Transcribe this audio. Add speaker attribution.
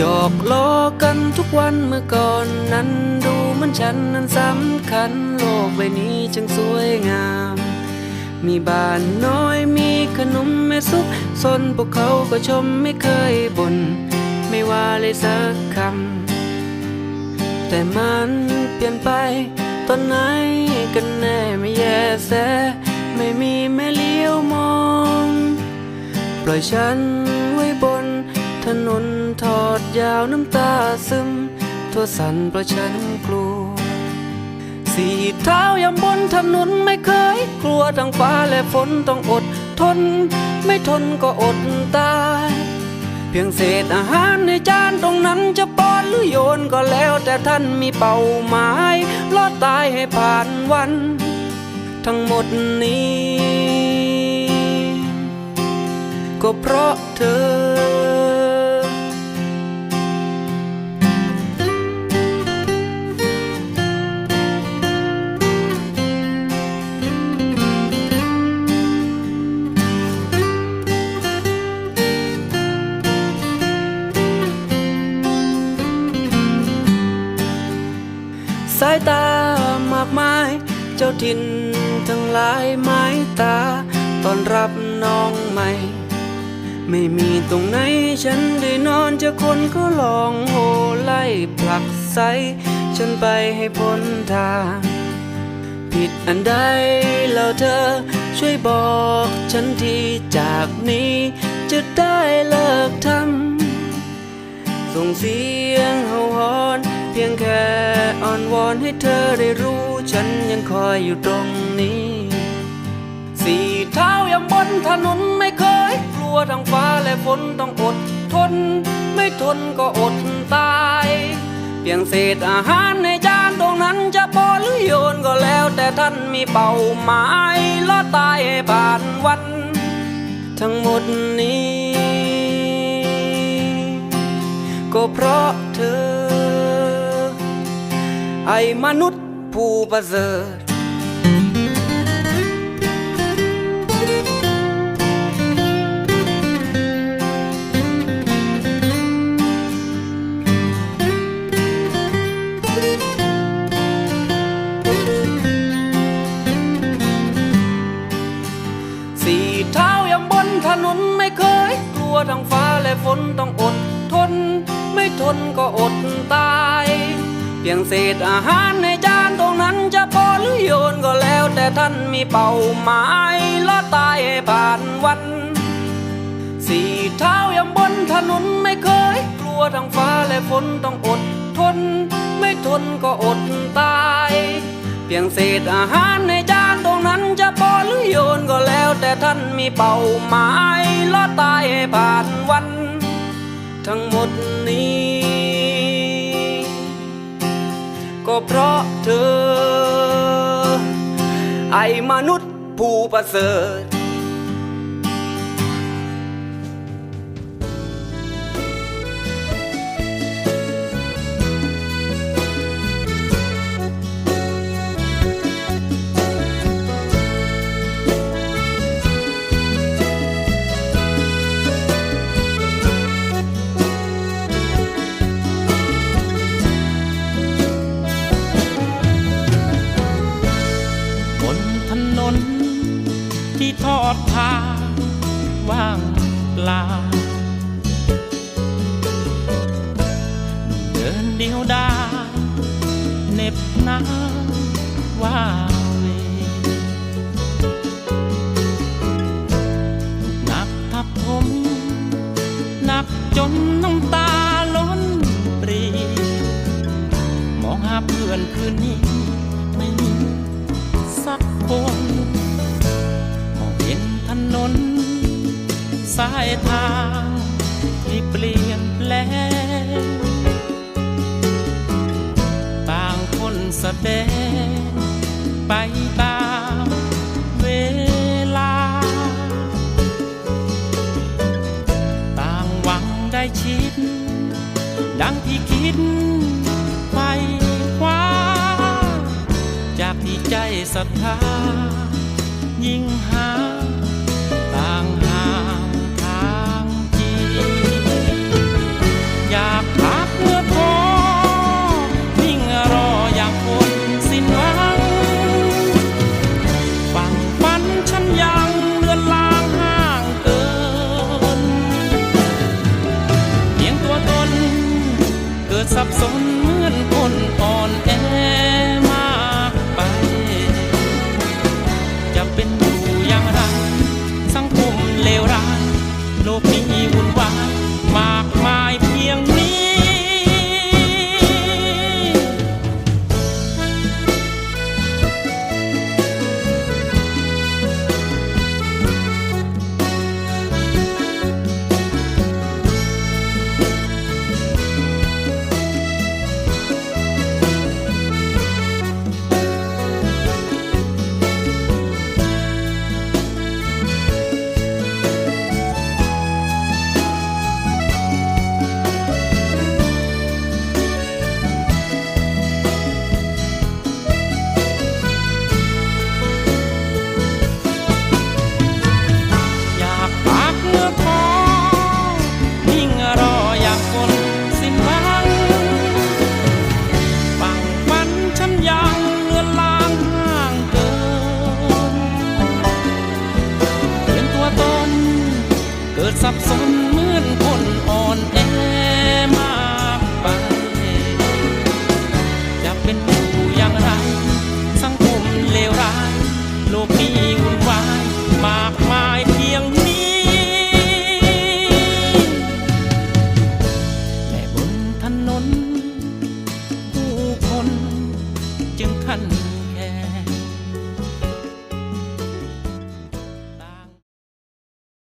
Speaker 1: หยอกล้อกันทุกวันเมื่อก่อนนั้นดูเหมันฉันนั้นสำคัญโลกใบนี้จึงสวยงาม มีบ้านน้อยมีขนมแม่ซุปซนพวกเขาก็ชมไม่เคยบน่นไม่ว่าเลยสักคำ แต่มันเปลี่ยนไปตอนไหนกันแน่ไม่แย่แสไม่มีแม่เลี้ยวมอง ปล่อยฉันไว้บนถนน ทอดยาวน้ำตาซึม ทั่วสันเพราะฉันกลัว สี่เท้ายำบนถนนไม่เคยกลัวทั้งฟ้าและฝนต้องอดทน ไม่ทนก็อดตาย เพียงเศษอาหารในจานตรงนั้นจะป้อนหรือโยนก็แล้วแต่ท่านมีเป้าหมายรอดตายให้ผ่านวัน ทั้งหมดนี้ ก็เพราะเธอายตามากมาย เจ้าถิ่นทั้งหลายไม้ตาตอนรับน้องใหม่ ไม่มีตรงไหนฉันได้นอนเจะคนก็ลองโหไล่ผลักไสฉันไปให้พ้นทาง ผิดอันใดแล้วเธอช่วยบอกฉันทีจากนี้จะได้เลิกทำส่งเสียงเห่าหอนเพียงแค่อ้อนวอนให้เธอได้รู้ ฉันยังคอยอยู่ตรงนี้ สี่เท้ายังบนถนนไม่เคย กลัวทั้งฟ้าและฝนต้องอดทน ไม่ทนก็อดตาย เพียงเศษอาหารในจานตรงนั้นจะพอหรือโยนก็แล้ว แต่ท่านมีเป้าหมายลอดตายให้ผ่านวัน ทั้งหมดนี้ ก็เพราะเธอ ไอ้มนุษย์ผู้ประเสริฐสี่เท้ายังบนถนนไม่เคยกลัวทั้งฟ้าและฝนต้องอดทน ไม่ทนก็อดตาย เพียงเศษอาหารในจานตรงนั้นจะพอหรือโยนก็แล้ว แต่ท่านมีเป้าหมายลอดตายผ่านวัน สี่เท้ายังบนถนนไม่เคย กลัวทั้งฟ้าและฝนต้องอดทน ไม่ทนก็อดตาย เพียงเศษอาหารในจานตรงนั้นจะพอหรือโยนก็แล้ว แต่ท่านมีเป้าหมายลอดตายผ่านวัน ทั้งหมดนี้ ก็เพราะเธอ ไอ้มนุษย์ผู้ประเสริฐ
Speaker 2: อดทางว่างเปล่าเดินเดียวดายเหน็บหนาวว่าเวหนักทับผมหนักจนน้ำตาล้นปรี มองหาเพื่อนคืนนี้ ไม่มีสักคน นนน สายทางที่เปลี่ยนแปลง ต่างคนแสดงไปตามเวลา ต่างหวังได้ชิด ดังที่คิดไปคว้า จากที่ใจศรัทธายิ่งหา